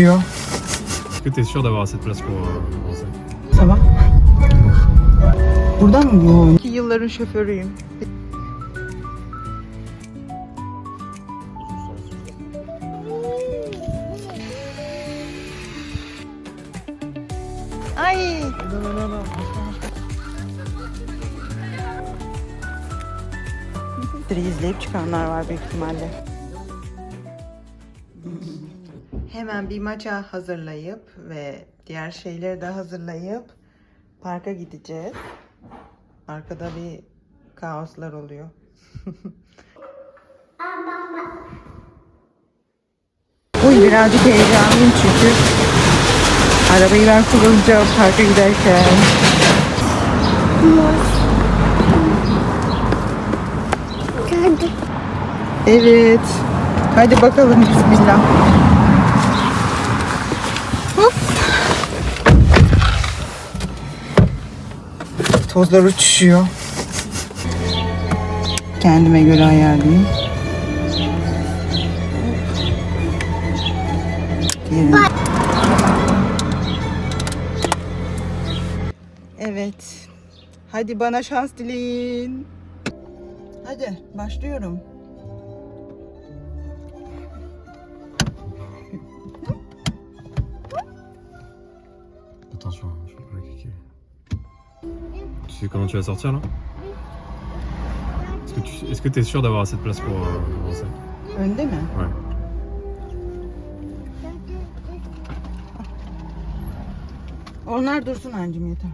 Yo. Est-ce que t'es sûr d'avoir assez de place pour euh, avancer Sabah. Buradan mı bu? İki yılların şoförüyüm. Ay. izleyip çıkanlar var büyük ihtimalle. Hemen bir maça hazırlayıp ve diğer şeyleri de hazırlayıp parka gideceğiz. Arkada bir kaoslar oluyor. Uy birazcık heyecanlıyım çünkü arabayı ben kullanacağım parka giderken. Evet. Hadi bakalım bismillah. Tozlar uçuşuyor. Kendime göre ayarlayayım. Evet. Hadi bana şans dileyin. Hadi başlıyorum. Attention, Tu sais comment tu vas sortir là Est-ce que tu est-ce que t'es sûr d'avoir assez de place pour euh, avancer Önde mi? Ouais. Onlar dursun ancım yeter.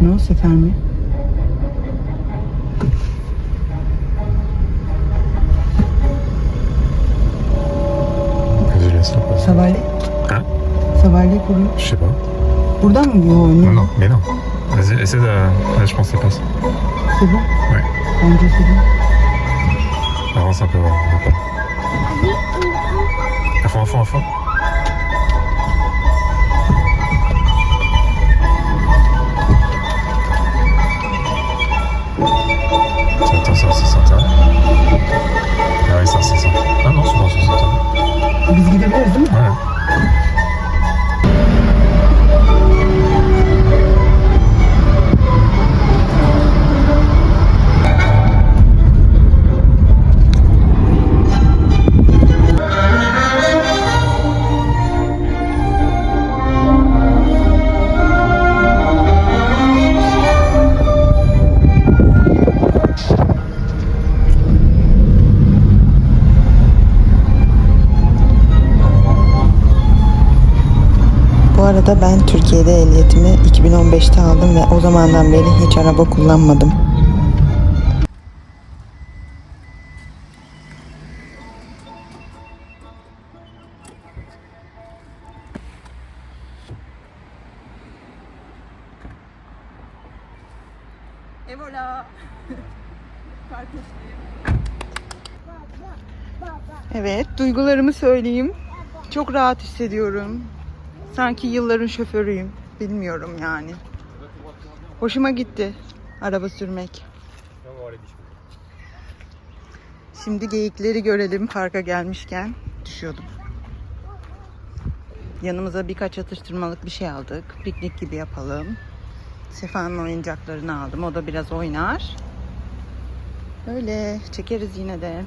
Non, c'est fermé. Ça va aller Hein Ça va aller pour lui Je sais pas. Buradan mı bu? Non, non, mais non. Vas-y, essaie de. Là, je pense que ça passe. C'est bon Ouais. Bence c'est bon. Avance un peu, ouais. on va pas. À fond, à fond, à fond. Attends, ça, ça s'entend. Ah oui, ça, ça s'entend. Ah non, arada ben Türkiye'de ehliyetimi 2015'te aldım ve o zamandan beri hiç araba kullanmadım. Et voilà. Evet, duygularımı söyleyeyim. Çok rahat hissediyorum. Sanki yılların şoförüyüm. Bilmiyorum yani. Hoşuma gitti araba sürmek. Şimdi geyikleri görelim parka gelmişken. Düşüyordum. Yanımıza birkaç atıştırmalık bir şey aldık. Piknik gibi yapalım. Sefa'nın oyuncaklarını aldım. O da biraz oynar. Öyle çekeriz yine de.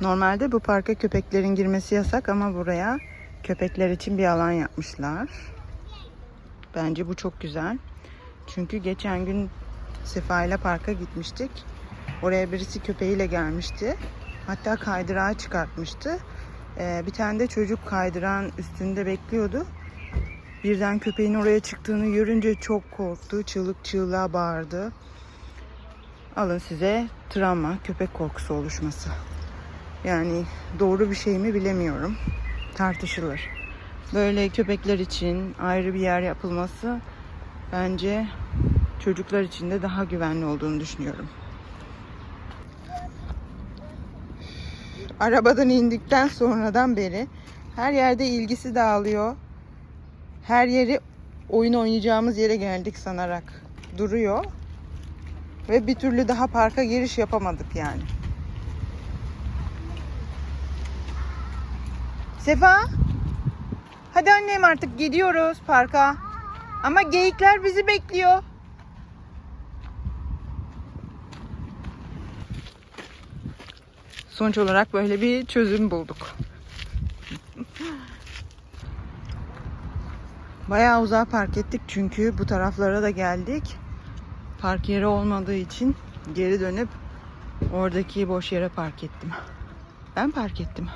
Normalde bu parka köpeklerin girmesi yasak ama buraya köpekler için bir alan yapmışlar. Bence bu çok güzel. Çünkü geçen gün Sefa ile parka gitmiştik. Oraya birisi köpeğiyle gelmişti. Hatta kaydırağı çıkartmıştı. Ee, bir tane de çocuk kaydırağın üstünde bekliyordu. Birden köpeğin oraya çıktığını görünce çok korktu. Çığlık çığlığa bağırdı. Alın size travma, köpek korkusu oluşması. Yani doğru bir şey mi bilemiyorum. Tartışılır. Böyle köpekler için ayrı bir yer yapılması bence çocuklar için de daha güvenli olduğunu düşünüyorum. Arabadan indikten sonradan beri her yerde ilgisi dağılıyor. Her yeri oyun oynayacağımız yere geldik sanarak duruyor. Ve bir türlü daha parka giriş yapamadık yani. Sefa? Hadi annem artık gidiyoruz parka. Ama geyikler bizi bekliyor. Sonuç olarak böyle bir çözüm bulduk. Bayağı uzağa park ettik çünkü bu taraflara da geldik. Park yeri olmadığı için geri dönüp oradaki boş yere park ettim. Ben park ettim.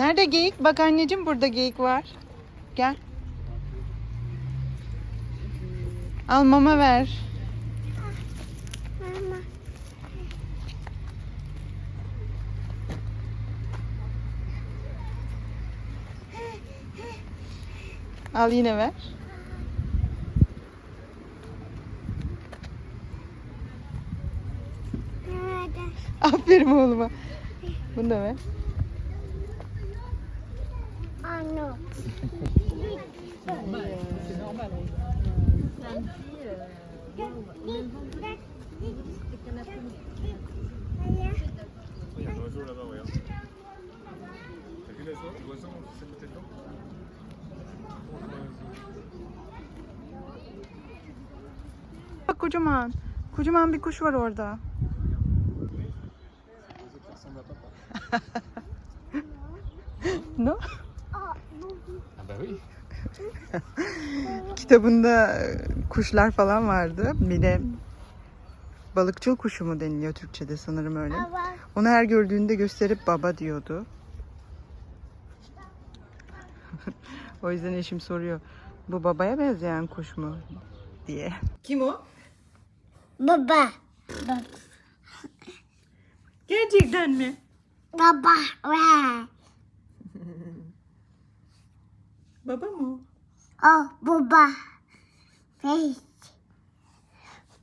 Nerede geyik? Bak anneciğim burada geyik var. Gel. Al mama ver. Mama. Al yine ver. Aferin oğluma. Bunu da ver. Bak kocaman. Kocaman bir kuş var orada. No? Ah, Ah bah oui. Kitabında e, kuşlar falan vardı. Bir de balıkçıl kuşu mu deniliyor Türkçe'de sanırım öyle. Baba. Onu her gördüğünde gösterip baba diyordu. o yüzden eşim soruyor. Bu babaya benzeyen kuş mu? diye. Kim o? Baba. Gerçekten mi? Baba. Baba mı? Oh, baba. Hey.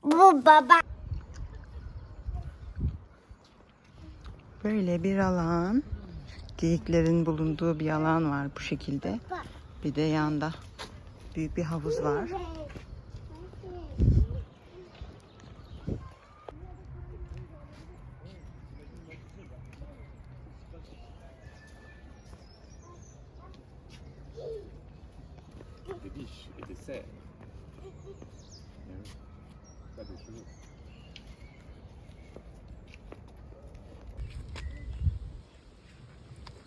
Bu baba. Böyle bir alan. Geyiklerin bulunduğu bir alan var bu şekilde. Bir de yanda büyük bir havuz var. Des biches et des cerfs. Pas des chevaux. Et on prend le petit chemin là où. Ah, quoi il y a les vaches. dessus. Beyefendinin karnı acıktı bile. Dans quel ordre Lavaş. C'est d'abord les À vaches, droite ensuite les dindons au, au ventre, les dindons. Hmm. Ah,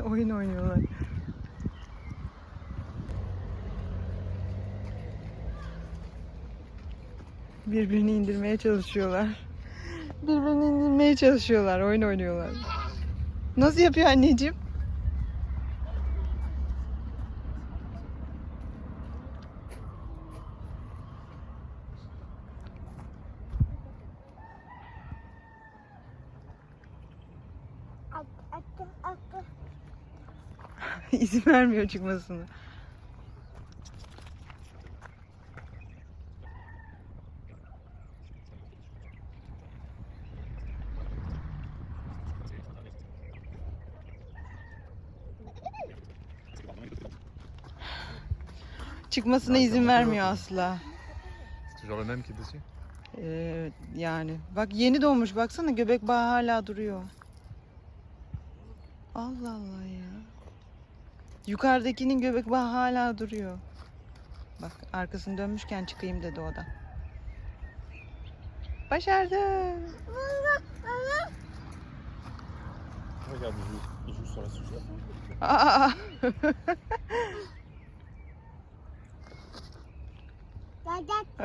Oyun oynuyorlar. Birbirini indirmeye çalışıyorlar. Birbirini indirmeye çalışıyorlar. Oyun oynuyorlar. Nasıl yapıyor anneciğim? İzin vermiyor çıkmasını. Çıkmasına izin vermiyor asla. Toujours le même qui est dessus Ee, yani bak yeni doğmuş baksana göbek bağı hala duruyor. Allah Allah ya. Yukarıdakinin göbek bağı hala duruyor. Bak arkasını dönmüşken çıkayım dedi o da. Başardı. Aa!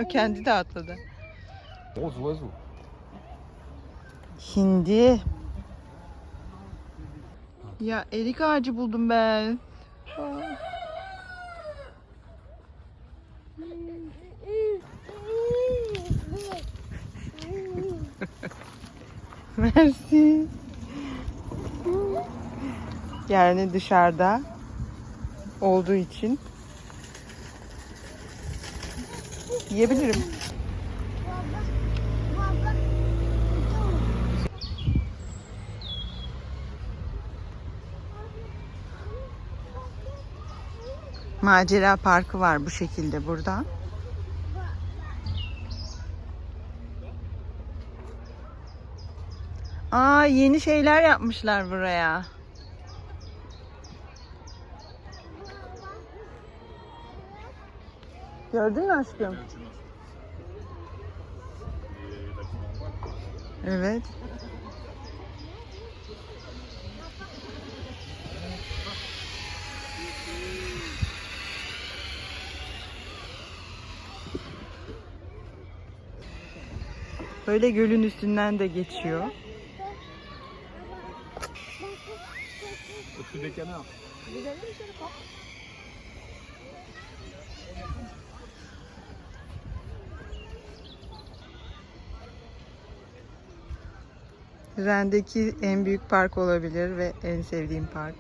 O kendi de atladı. Oiseau. Hindi. Ya erik ağacı buldum ben. Aa. Mersi. Yani dışarıda olduğu için yiyebilirim. Macera parkı var bu şekilde burada. Aa yeni şeyler yapmışlar buraya. Gördün mü aşkım? Evet. Böyle gölün üstünden de geçiyor. Ren'deki en büyük park olabilir ve en sevdiğim park.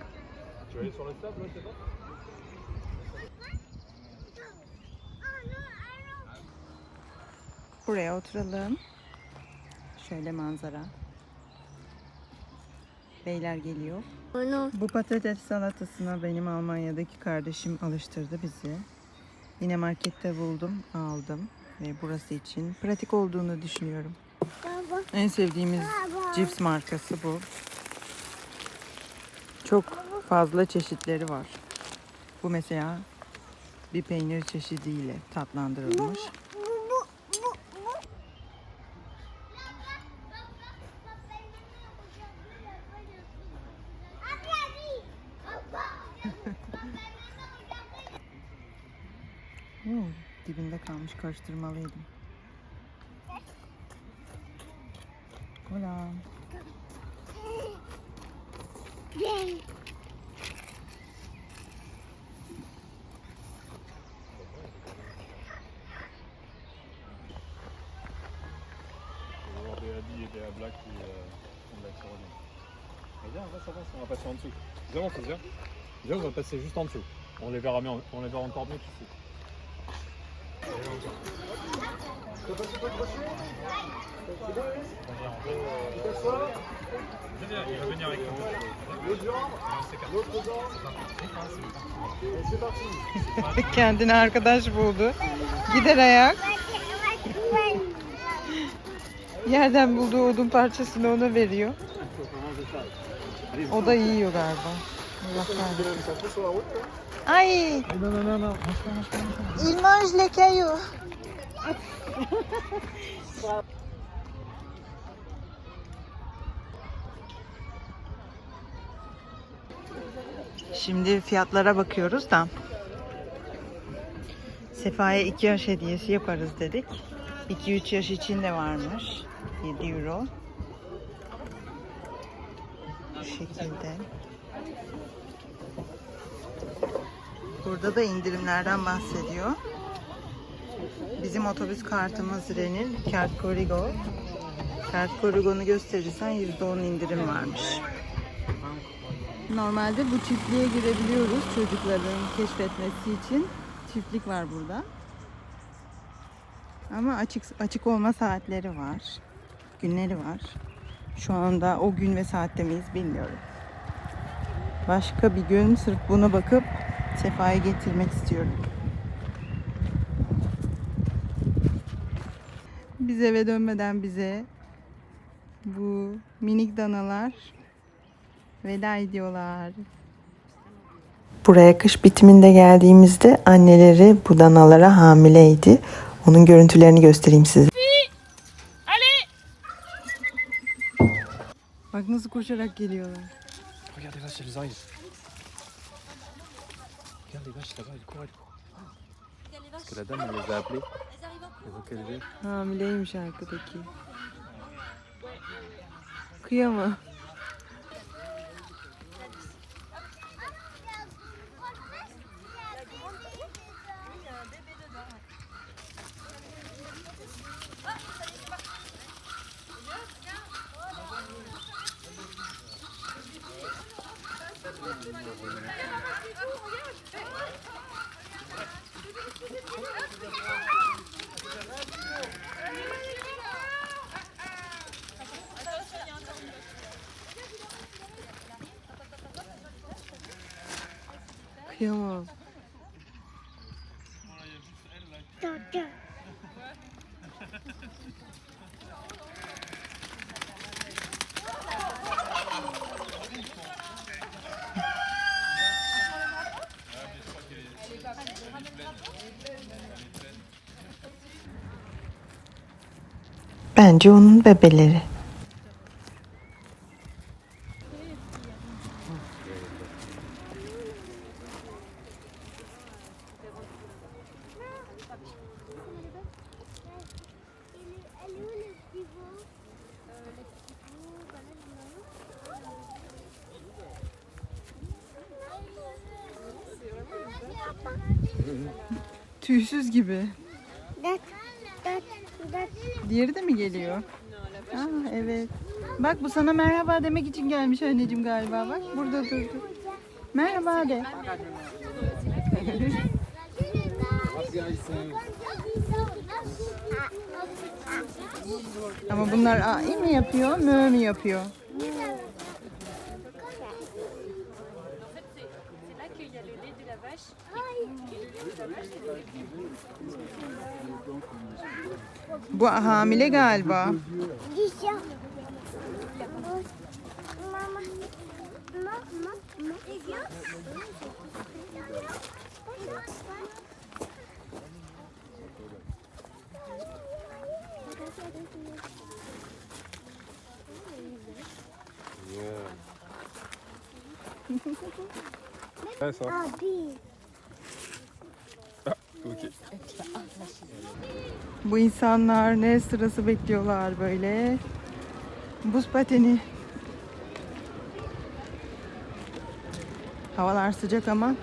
Buraya oturalım. Şöyle manzara. Beyler geliyor. Onu. Bu patates salatasına benim Almanya'daki kardeşim alıştırdı bizi. Yine markette buldum, aldım ve burası için pratik olduğunu düşünüyorum. Baba. En sevdiğimiz cips markası bu. Çok fazla çeşitleri var. Bu mesela bir peynir çeşidiyle tatlandırılmış. Bu, kalmış karıştırmalıydım. Hola. On et qui viens, va, ça on passer en dessous. Viens, on on va passer juste en dessous. On les verra, mieux, on encore mieux. Avec Kendine arkadaş buldu. Gider ayak. Yerden bulduğu odun parçasını ona veriyor. O da yiyor galiba. Allah kahretsin. Ay, non, non, franchement, franchement. il mange les cailloux. Şimdi fiyatlara bakıyoruz da. Sefa'ya 2 yaş hediyesi yaparız dedik. 2-3 yaş için de varmış. 7 euro. Bu şekilde. Burada da indirimlerden bahsediyor. Bizim otobüs kartımız Ren'in Kart Korigo. Kart Korigo'nu gösterirsen %10 indirim varmış. Normalde bu çiftliğe girebiliyoruz çocukların keşfetmesi için. Çiftlik var burada. Ama açık açık olma saatleri var. Günleri var. Şu anda o gün ve saatte miyiz bilmiyorum. Başka bir gün sırf buna bakıp Sefa'yı getirmek istiyorum. Biz eve dönmeden bize bu minik danalar veda ediyorlar. Buraya kış bitiminde geldiğimizde anneleri bu danalara hamileydi. Onun görüntülerini göstereyim size. Bak nasıl koşarak geliyorlar. Regarde les vaches là-bas, elles courent, elles courent. Parce que la dame, elle les a appelées. Elle veut qu'elles viennent. Hamileymiş arkadaki. Kıyama. Bence onun bebeleri. Elle est où le pivot Le pivot, voilà Tüysüz gibi. Dat, dat, dat. Diğeri de mi geliyor? Aa, evet. Bak bu sana merhaba demek için gelmiş anneciğim galiba. Bak burada durdu. Merhaba de. Ama bunlar a i mi yapıyor, mö mü yapıyor? Bu hamile galiba. Dişe. Mama. Mama. Ok. Bu insanlar ne sırası bekliyorlar böyle. Buz pateni. Havalar sıcak ama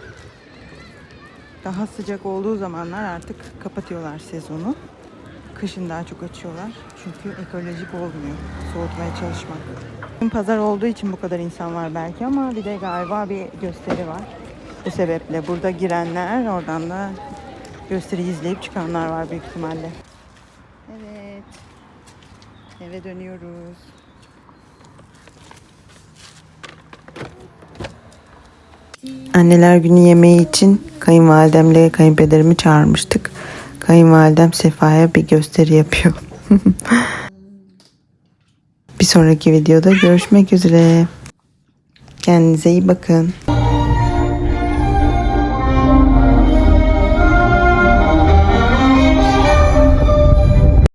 daha sıcak olduğu zamanlar artık kapatıyorlar sezonu. Kışın daha çok açıyorlar. Çünkü ekolojik olmuyor. Soğutmaya çalışmak. Bugün Pazar olduğu için bu kadar insan var belki ama bir de galiba bir gösteri var. Bu sebeple burada girenler oradan da gösteriyi izleyip çıkanlar var büyük ihtimalle. Evet. Eve dönüyoruz. Anneler günü yemeği için kayınvalidemle kayınpederimi çağırmıştık. Kayınvalidem Sefa'ya bir gösteri yapıyor. bir sonraki videoda görüşmek üzere. Kendinize iyi bakın.